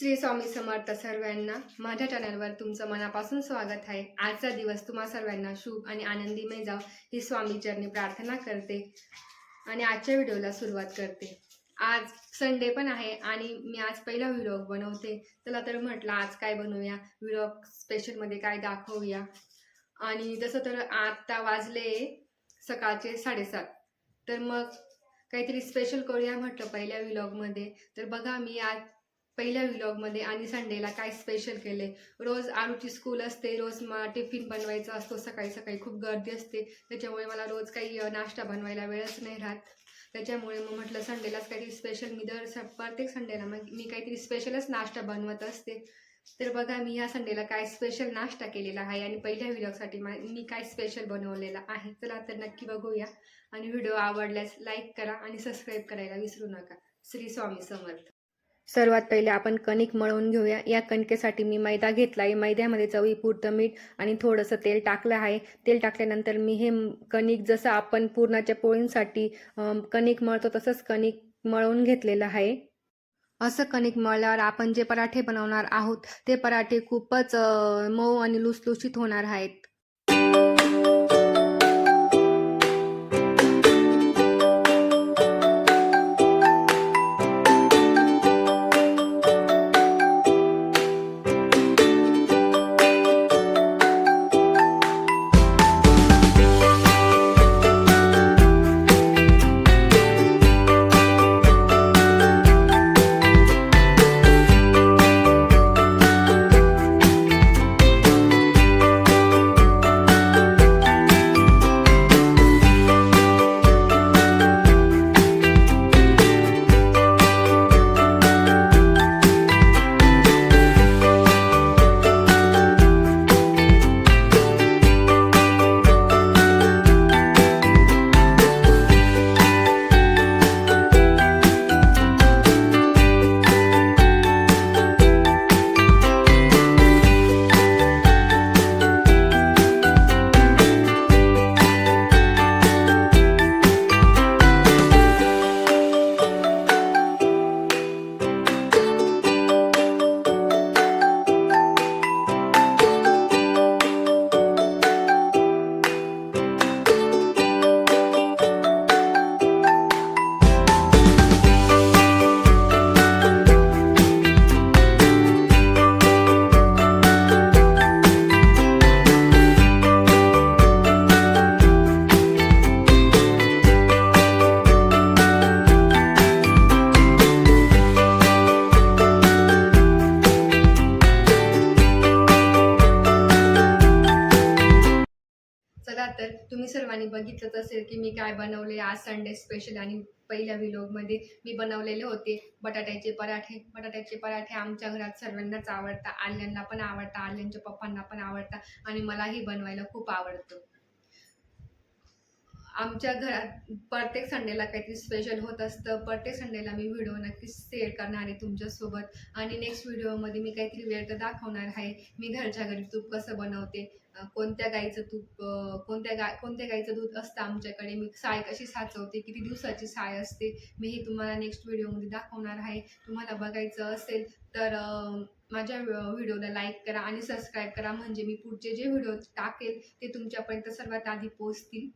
श्री स्वामी समर्थ सर्वांना माझ्या चॅनलवर तुमचं मनापासून स्वागत आहे. आजचा दिवस तुम्हा सर्वांना शुभ आणि आनंदीमय जाव ही स्वामी चरणी प्रार्थना करते आणि आजच्या व्हिडिओला सुरुवात करते. आज संडे पण आहे आणि मी आज पहिला व्हिडिओ बनवते. चला तर म्हटलं आज काय बनवूया? व्हिडिओ स्पेशलमध्ये काय दाखवूया? आणि जसं तर आत्ता वाजले सकाळचे साडेसात. तर मग काहीतरी स्पेशल करूया म्हटलं पहिल्या व्हिलॉगमध्ये. तर बघा मी आज पहिल्या व्हिलॉगमध्ये आणि संडेला काय स्पेशल केले रोज आरूची स्कूल असते रोज मा टिफिन बनवायचा असतो सकाळी सकाळी खूप गर्दी असते. त्याच्यामुळे मला रोज काही नाश्ता बनवायला वेळच नाही राहत. त्याच्यामुळे मग म्हटलं संडेलाच काहीतरी स्पेशल मी दर प्रत्येक संडेला मग मी काहीतरी स्पेशलच नाश्ता बनवत असते. तर बघा मी ह्या संडेला काय स्पेशल नाश्ता केलेला आहे आणि पहिल्या व्हिडिओसाठी मा मी काय स्पेशल बनवलेला आहे. चला तर नक्की बघूया. आणि व्हिडिओ आवडल्यास लाईक करा आणि सबस्क्राईब करायला विसरू नका. श्री स्वामी समर्थ. सर्वात पहिले आपण कणिक मळवून घेऊया. या कणकेसाठी मी मैदा घेतला आहे. मैद्यामध्ये चवीपुरतं मीठ आणि थोडंसं तेल टाकलं आहे. तेल टाकल्यानंतर मी हे कणिक जसं आपण पूर्णाच्या पोळींसाठी कणिक मळतो तसंच कणिक मळवून घेतलेलं आहे. असं कणिक मळल्यावर आपण जे पराठे बनवणार आहोत ते पराठे खूपच मऊ आणि लुसलुशीत होणार आहेत. तर तुम्ही सर्वांनी बघितलंच असेल की मी काय बनवले. आज संडे स्पेशल आणि पहिल्या व्हिलॉगमध्ये मी बनवलेले होते बटाट्याचे पराठे. बटाट्याचे पराठे आमच्या घरात सर्वांनाच आवडतात. आल्यांना पण आवडतात आल्यांच्या पप्पांना पण आवडतात आणि मलाही बनवायला खूप आवडतं. आमच्या घरात प्रत्येक संडेला काहीतरी स्पेशल होत असतं. प्रत्येक संडेला मी व्हिडिओ नक्कीच शेअर करणार आहे तुमच्यासोबत. आणि नेक्स्ट व्हिडिओमध्ये मी काहीतरी वेळ तर दाखवणार आहे. मी घरच्या घरी तूप कसं बनवते कोणत्या गाईचं तूप कोणत्या गाय कोणत्या गाईचं दूध असतं आमच्याकडे मी साय कशी साचवते किती दिवसाची साय असते मी हे तुम्हाला नेक्स्ट व्हिडिओमध्ये दाखवणार आहे. तुम्हाला बघायचं असेल तर माझ्या व्हिडिओला लाईक करा आणि सबस्क्राईब करा. म्हणजे मी पुढचे जे व्हिडिओ टाकेल ते तुमच्यापर्यंत सर्वात आधी पोहोचतील.